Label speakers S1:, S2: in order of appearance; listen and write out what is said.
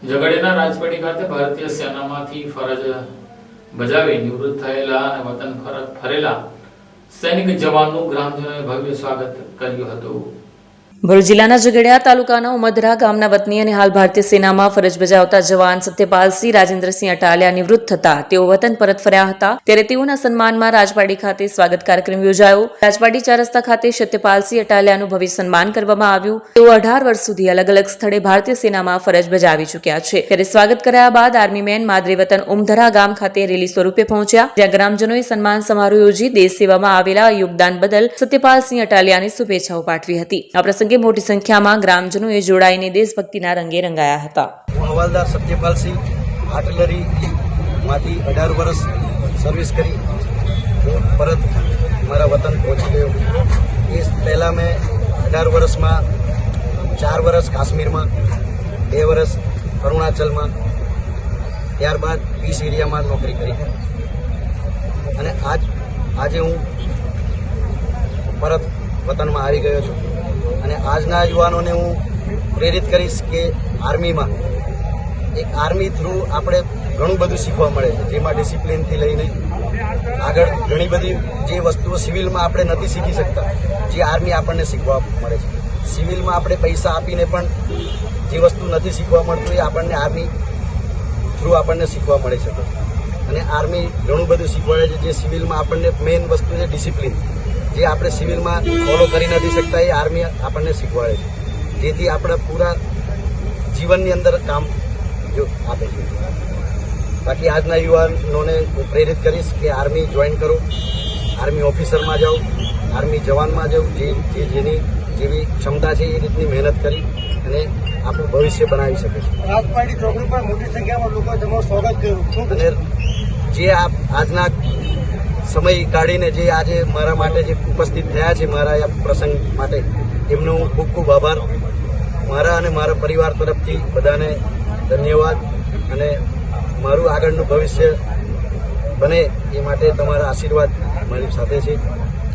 S1: ઝઘડિયાના રાજપટી ખાતે ભારતીય સેનામાંથી ફરજ બજાવી નિવૃત્ત થયેલા અને વતન ફરેલા સૈનિક જવાનનું ગ્રામજનોએ ભવ્ય સ્વાગત કર્યું હતું.
S2: ભરૂચ જિલ્લાના ઝઘડિયા તાલુકાના ઉમદરા ગામના વતની અને હાલ ભારતીય સેનામાં ફરજ બજાવતા જવાન સત્યપાલસિંહ રાજેન્દ્રસિંહ અટાલિયા નિવૃત્ત હતા તેઓ વતન પરત ફર્યા હતા. ત્યારે તેઓના સન્માનમાં રાજપાડી ખાતે સ્વાગત કાર્યક્રમ યોજાયો. રાજપાડી ચાર ખાતે સત્યપાલસિંહ અટાલિયાનું ભવ્ય સન્માન કરવામાં આવ્યું. તેઓ અઢાર વર્ષ સુધી અલગ અલગ સ્થળે ભારતીય સેનામાં ફરજ બજાવી ચૂક્યા છે. ત્યારે સ્વાગત કર્યા બાદ આર્મી મેન માદરી વતન ઉમધરા ગામ ખાતે રેલી સ્વરૂપે પહોંચ્યા. જ્યાં ગ્રામજનોએ સન્માન સમારોહ યોજી દેશ સેવામાં આવેલા યોગદાન બદલ સત્યપાલસિંહ અટાલિયાને શુભેચ્છાઓ પાઠવી હતી. આ પ્રસંગે મોટી સંખ્યામાં ગ્રામજનોએ જોડાઈને દેશભક્તિના રંગે રંગાયા હતા.
S3: હું હવાલદાર સત્યપાલસિંહ આર્ટિલરીમાંથી અઢાર વર્ષ સર્વિસ કરી. હું પરત મારા વતન પહોંચી ગયો. એ પહેલાં મેં અઢાર વર્ષમાં, ચાર વર્ષ કાશ્મીરમાં, બે વર્ષ અરુણાચલમાં, ત્યારબાદ પીસ એરિયામાં નોકરી કરી. અને આજ, આજે હું પરત વતનમાં આવી ગયો છું. અને આજના યુવાનોને હું પ્રેરિત કરીશ કે આર્મીમાં એક આર્મી થ્રુ આપણે ઘણું બધું શીખવા મળે છે, જેમાં ડિસિપ્લિનથી લઈને આગળ ઘણી બધી જે વસ્તુઓ સિવિલમાં આપણે નથી શીખી શકતા, જે આર્મી આપણને શીખવા મળે છે. સિવિલમાં આપણે પૈસા આપીને પણ જે વસ્તુ નથી શીખવા મળતું એ આપણને આર્મી થ્રુ આપણને શીખવા મળે છે. અને આર્મી ઘણું બધું શીખવાડે છે, જે સિવિલમાં આપણને મેઇન વસ્તુ છે ડિસિપ્લિન. જે આપણે સિવિલમાં ફોલો કરી નથી શકતા એ આર્મી આપણને શીખવાડે છે. જેથી આપણા પૂરા જીવનની અંદર કામ જો આપે છે. બાકી આજના યુવાનોને હું પ્રેરિત કરીશ કે આર્મી જોઈન કરો. આર્મી ઓફિસરમાં જાઓ આર્મી જવાનમાં જાઓ જે જેની જેવી ક્ષમતા છે એ રીતની મહેનત કરી અને આપણું ભવિષ્ય બનાવી શકે છે.
S4: ચોકડી પર મોટી સંખ્યામાં લોકો તમારું સ્વાગત કર્યું.
S3: અને જે આપ આજના સમય કાઢીને જે આજે મારા માટે જે ઉપસ્થિત થયા છે, મારા આ પ્રસંગ માટે, એમનો હું ખૂબ ખૂબ આભાર. મારા અને મારા પરિવાર તરફથી બધાને ધન્યવાદ અને મારું આગળનું ભવિષ્ય બને એ માટે તમારા આશીર્વાદ મારી સાથે છે.